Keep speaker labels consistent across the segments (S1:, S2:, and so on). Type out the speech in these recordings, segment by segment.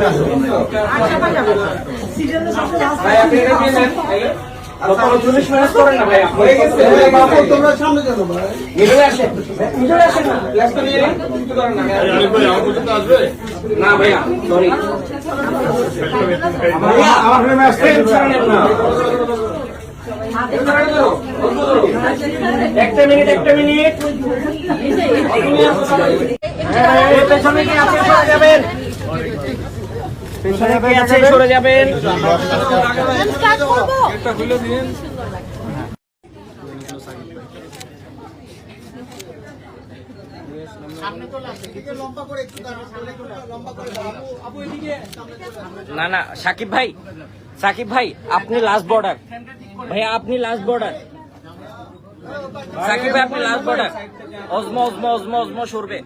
S1: না ভাই হয়ে গেছে।
S2: তোমরা সামনে কেন ভাই?
S1: মিডলে আসেন। মিডলে আসেন না। গ্লাসটা নিয়ে নিন। কিছু করেন না না ভাইয়া সরি আমার একটা মিনিট একটা মিনিট। পেছনে কি আছে যাবেন। পেছনে আছে সরে যাবেন। না না সাকিব ভাই সাকিব ভাই আপনি লাস্ট বর্ডার ভাইয়া আপনি লাস্ট বর্ডার সাকিব ভাই আপনি লাস্ট বর্ডার অজমো অজমো অজমো অজমো সরবে।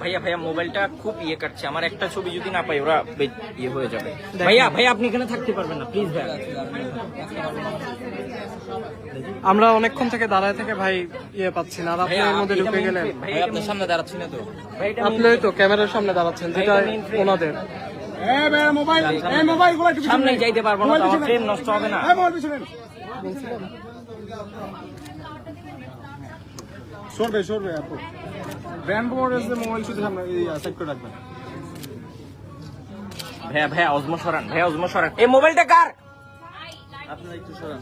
S1: ভাইয়া ভাইয়া মোবাইলটা খুব ইয়ে কাটছে। আমার একটা ছবি যদি না পাই ওরা বে- ইয়ে হয়ে যাবে। ভাইয়া ভাইয়া আপনি এখানে থাকতে পারবেন না প্লিজ ভাইয়া।
S3: আমরা অনেকক্ষণ থেকে দাঁড়ায় থেকে ভাই ইয়ে পাচ্ছি না আর আপনি এর মধ্যে ঢুকে গেলেন।
S1: ভাই আপনার সামনে দাঁড়াচ্ছি না তো। ভাই এটা
S3: আপনি তো ক্যামেরার সামনে দাঁড়াচ্ছেন যেটা ওনাদের।
S1: সামনে যাইতে পারব না ফ্রেম নষ্ট হবে না।
S3: সরবে সরবে আপু। ব্র্যান্ড যে মোবাইল শুধু সামনে সেট করে রাখবেন।
S1: ভাইয়া ভাইয়া অজমো সরান ভাইয়া অজম সরান। এই মোবাইলটা কার?
S3: আপনারা একটু সরান।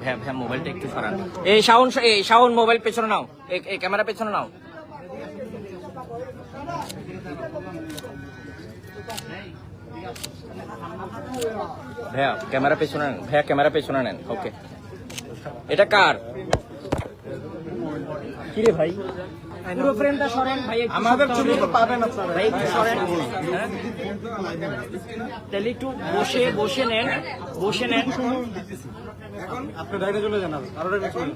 S1: ভাইয়া ভাইয়া মোবাইলটা একটু সরান। এই শাওন এই শাওন মোবাইল পেছনে নাও। এই- এই ক্যামেরা পেছনে নাও। ভাইয়া ক্যামেরা পেছনে নেন। ভাইয়া ক্যামেরা পেছনে নেন। ওকে। এটা কার? কিরে ভাই? পুরো ফ্রেমটা সরেন ভাই
S3: আমাদের ছবি তো পাবেন আপনারা।
S1: ভাই একটু সরেন? তাহলে একটু বসে বসে নেন বসে নেন।
S3: আপনি ডাইরে চলে যান আর। এখন?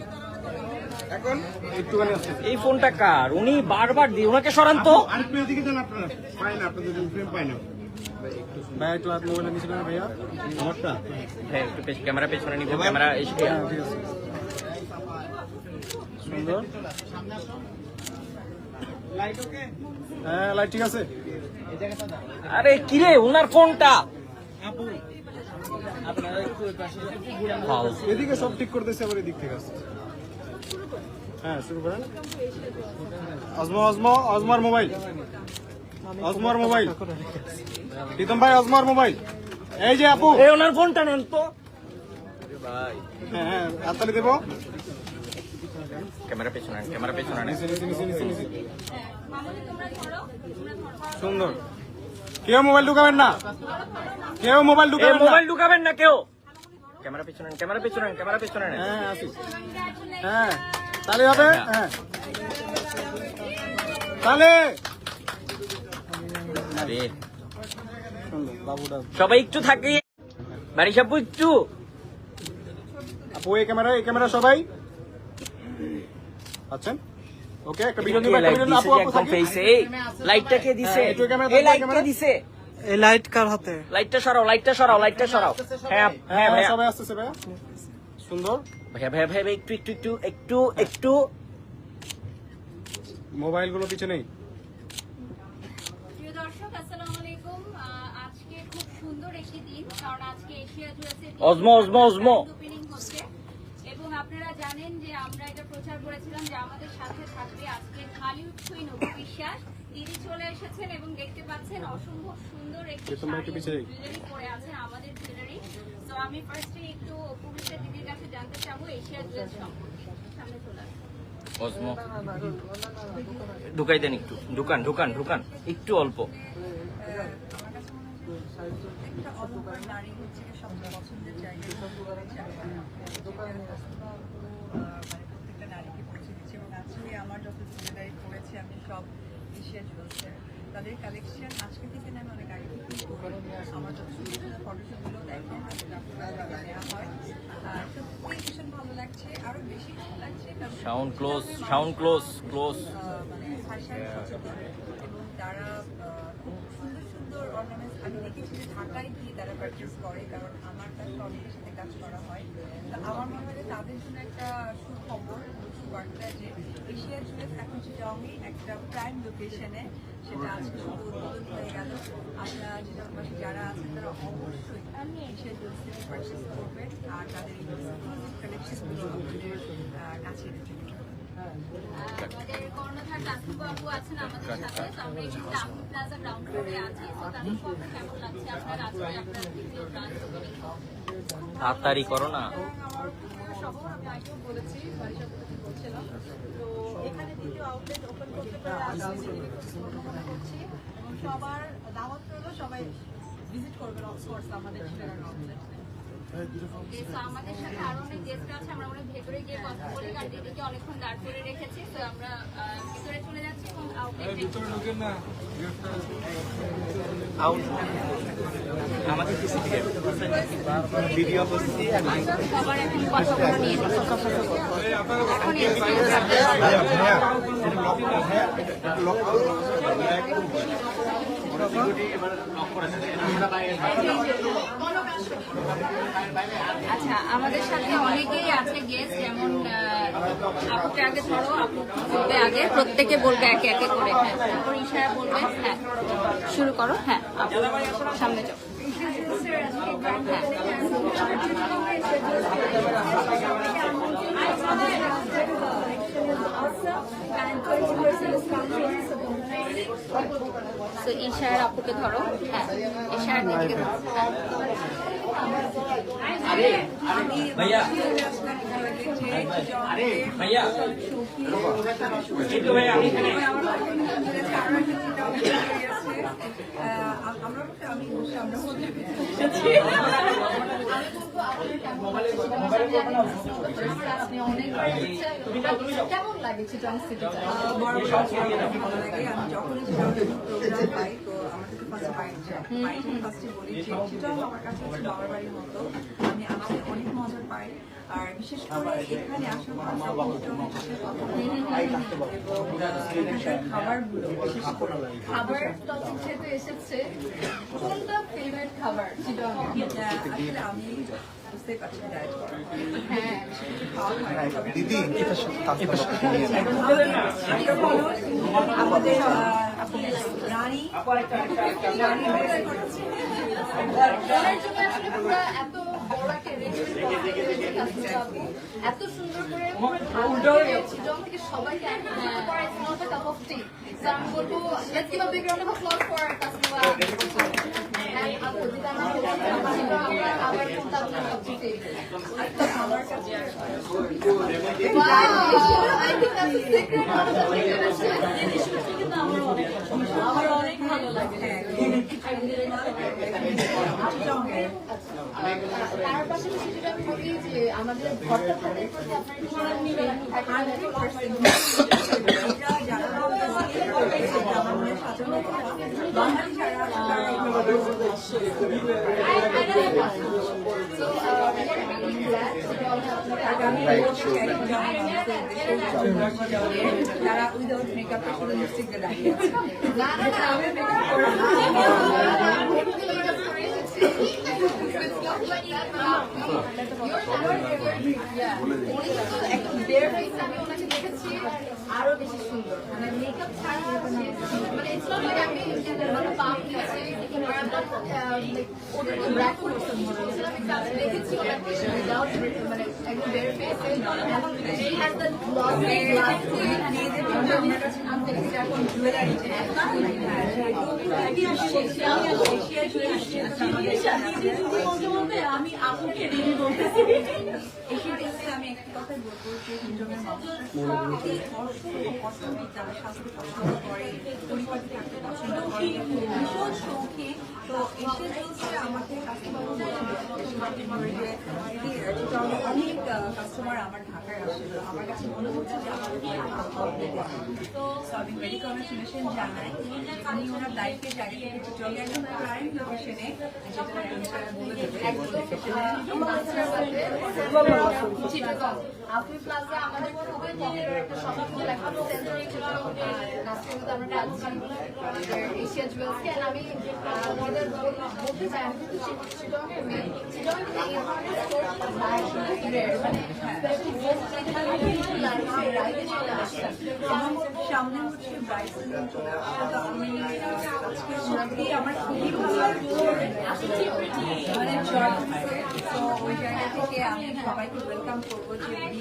S3: একটুখানি
S1: এই ফোনটা কার? উনি বারবার দিয়ে ওনাকে সরান তো।
S3: আরেকটু এদিকে যান আপনারা। পাই না আপনাদের ফ্রেম পাই না। ভাই একটু হাত মোবাইলে নিয়েছিলেন ভাইয়া আমারটা
S1: হ্যাঁ একটু ক্যামেরা পেছনে নিব ক্যামেরা এসে
S3: সুন্দর। হ্যাঁ লাইট ঠিক আছে?
S1: আরে কিরে ওনার ফোনটা?
S3: এদিকে সব ঠিক করতেছে আবার এদিক থেকে আসছে। হ্যাঁ শুরু করেন। অজমো অজমো অজমার মোবাইল। অজমার মোবাইল। প্রীতম ভাই অজমার মোবাইল। এই যে আপু।
S1: এই ওনার ফোনটা নেন তো।
S3: হ্যাঁ হ্যাঁ হাততালি দেবো।
S1: ক্যামেরা পেছনে ক্যামেরা পেছনে
S3: নিচে, নিচে, নিচে, নিচে, নিচে। সুন্দর। কেউ মোবাইল ঢুকাবেন না। কেউ মোবাইল ঢুকাবেন না।
S1: মোবাইল ঢুকাবেন না কেউ। ক্যামেরা পেছনে ক্যামেরা পেছনে ক্যামেরা পেছনে
S3: হ্যাঁ আসি। হ্যাঁ তাহলে হবে? হ্যাঁ। তাহলে
S1: সবাই একটু থাকি। বাড়ি সাপু একটু।
S3: আপু এই ক্যামেরা এই ক্যামেরা সবাই? আচ্ছা। ওকে একটা ভিডিও নিবা একটা ভিডিও আপু আপু থাকি।
S1: লাইটটা কে দিছে?
S3: একটু ক্যামেরা
S1: এই লাইটটা
S3: ক্যামেরা।
S1: দিছে।
S4: এই লাইট কার হাতে?
S1: লাইটটা সরাও লাইটটা সরাও লাইটটা সরাও। হ্যাঁ হ্যাঁ
S3: হ্যাঁ
S1: ভাইয়া।
S3: সবাই আসতেছে ভাইয়া। সুন্দর।
S1: ভাইয়া ভাইয়া ভাইয়া একটু একটু একটু একটু একটু।
S3: মোবাইলগুলো পিছনে নেই
S5: প্রিয় দর্শক আসসালামু আলাইকুম আহ, আজকে খুব সুন্দর একটি দিন কারণ আজকে এশিয়া জুয়েসের
S1: অজমো, অজমো, অজমো।
S5: ওপেনিং হচ্ছে। এবং আপনারা জানেন যে আমরা এটা প্রচার করেছিলাম যে আমাদের সাথে থাকবে আজকে হলিউড কুইন অপু বিশ্বাস। তিনি চলে এসেছেন এবং দেখতে পাচ্ছেন অসম্ভব সুন্দর একটি। জুয়েলারি পরে আছেন আমাদের জুয়েলারি তো আমি ফার্স্টে একটু অপু দিদির কাছে জানতে চাবো এশিয়া জুয়েস সম্পর্কে। সামনে চলে
S1: অজমো। ঢুকাই দেন একটু। ঢুকান ঢুকান ঢুকান। একটু অল্প।
S6: নারী হচ্ছে গিয়ে পছন্দের জায়গা সব প্রত্যেকটা নারীকে পৌঁছে দিচ্ছে এবং আসলে আমার যত জুয়েলারি পড়েছে আমি সব এশিয়া জুয়েলসের তাদের কালেকশন আজকে থেকে না আমি অনেক আগে থেকেই আমার যত সুন্দর ফটোশুটগুলো দেখেন নেওয়া হয়। আর সত্যি ভীষণ ভালো লাগছে আরও বেশি ভালো লাগছে
S1: sound close sound close close
S6: মানে এবং তারা সুন্দর আমি দেখেছি যে ঢাকায় গিয়ে তারা পারচেস করে, কারণ আমার কাছে অনেকের সাথে কাজ করা হয়। তো আমার মনে হয় তাদের জন্য একটা সুখবর, সুবার্তা যে এশিয়া জুয়েস এখন চিটাঙ্গে একটা প্রাইম লোকেশনে সেটা আজকে শুধু উদ্বোধন হয়ে গেল। আমরা চিটাগংবাসী যারা আছেন তারা অবশ্যই এশিয়া জুয়েলার্স থেকে পারচেস করবেন, আর তাদের এই কালেকশনগুলো কাছে দেবেন।
S5: আমাদের কর্ণধার তাসিফ বাবু আছেন আমাদের সাথে তো আমরা এই মুহূর্তে আমিন প্লাজা গ্রাউন্ড ফ্লোরে আছি তো তাদের খবর কেমন লাগছে আপনার আজকে আপনার দ্বিতীয় ব্রাঞ্চ ওপেনিং
S1: তাড়াতাড়ি করো না।
S4: আমার প্রিয় শহর আমি আগেও বলেছি বারিশা বলেছি বলছিলাম তো এখানে দ্বিতীয় আউটলেট ওপেন করতে পারে করছি এবং সবার দাওয়াত রইল সবাই ভিজিট করবেন আমাদের আউটলেট
S5: আমাদের সাথে আরও অনেক গেস্ট আছে আমরা অনেক ভেতরে গিয়ে কথা বলি কারণ দিদিকে অনেকক্ষণ দাঁড় করে রেখেছি তো আমরা ভিতরে চলে যাচ্ছি এবং আউটলেট
S1: আমাদের ভিডিও
S5: সবার এখন কথাগুলো নিয়ে নিচ্ছি এখন এসে আচ্ছা আমাদের সাথে অনেকেই আছে গেস্ট যেমন আপুকে আগে ধরো, আপু বলবে আগে, প্রত্যেকে বলবে একে একে করে। হ্যাঁ তারপর বলবে হ্যাঁ শুরু করো। হ্যাঁ সামনে যাও। হ্যাঁ তো ইশার আপুকে ধরো। হ্যাঁ ইশার দিদিকে ধরো।
S1: ভাইয়া এখানে
S4: কেমন লাগে চিটাং সিটিটা?
S6: ভালো লাগে। আমি যখনই প্রোগ্রাম পাই তো আমার কাছে ফার্স্ট বাইক যায় বাইক ফার্স্টে বলি সেটাও আমার কাছে হচ্ছে বাবার বাড়ির মতো আমি আসলে অনেক মজা পাই আর বিশেষ করে এখানে খাবারগুলো
S4: খাবার টপিক যেহেতু এসেছে কোনটা ফেভারিট খাবার
S6: আসলে আমি বুঝতেই পারছি ডায়েট করা
S4: হ্যাঁ
S6: খাওয়া হয় দিদি আমাদের রানী রানী
S4: এত বড় একটা এত সুন্দর করে সবাইকে আমি বলব let's give a big round আমরা অনেক ভালো লাগে তার পাশাপাশি যেটা আমি বলি যে আমাদের ঘরটা তাদের প্রতি আপনার একটু সবাই মিলে
S6: যারা আমাদের সাজানো বাঙালি যারা আগামী তারা উইদাউট মেকআপে শুধু লিপস্টিক দিয়ে দাঁড়িয়ে
S4: আরও বেশি সুন্দর। মানে মেকআপ ছাড়া মানে ইটস নট লাইক আমি মানে পাম দিয়েছি ওটা ব্র্যাক করতে মনে হচ্ছে আমি কাছে দেখেছি ওটাকে উইদাউট মানে একদম বের ফেস এবং she has the glossy glasses
S6: মেয়েদের জন্য আমার কাছে নাম দেখেছি এখন জুয়েলারি
S4: আমি আপুকে রিভিউ বলতেছি
S6: আমি একটি কথাই বলব যে হিজমের মানুষের এই অসংখ্য কসমেটিক যারা স্বাস্থ্য পছন্দ করে পরিপাটি থাকতে পছন্দ করে ভীষণ শৌখিন। তো এসে আমাকে কাস্টমার অনেক কাস্টমার আমার ঢাকায় আসে। আমার কাছে মনে হচ্ছে যে তো আমি জানাই। ওনার দায়িত্বের জায়গা থেকে চলে একদম প্রাইম লোকেশনে যেটা বলে দেবে।
S4: একদম চিটাগং আফি প্লাজা আমাদের খুবই পপুলার একটা সেন্টারে আমরা টানছি এশিয়া জুয়েলসকে আমি আমাদের বলতে চাই আমি কিন্তু চিটাগংয়ের মেয়ে চিটাগং কিন্তু এই ধরনের স্টোর মানে রাইডে
S6: আমার আমি আমার খুবই মানে ওই জায়গা থেকে আমি সবাইকে ওয়েলকাম করব যে
S7: আমি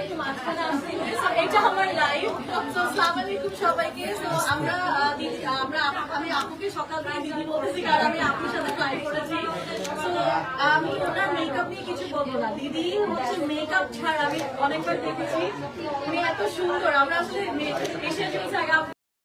S7: একটু মাঝখানে আসতে হবে। So, এটা আমার লাইফ তো আসসালামু আলাইকুম সবাইকে তো আমরা আহ, দিদি আমরা আপুকে সকাল থেকে আমি আপনার সাথে ট্রাই করেছি। আমি ওনার মেকআপ নিয়ে কিছু বলব না। দিদি হচ্ছে মেকআপ ছাড়া আমি অনেকবার দেখেছি। উনি এত সুন্দর। আমরা আসলে এশিয়া জুয়েলস আগে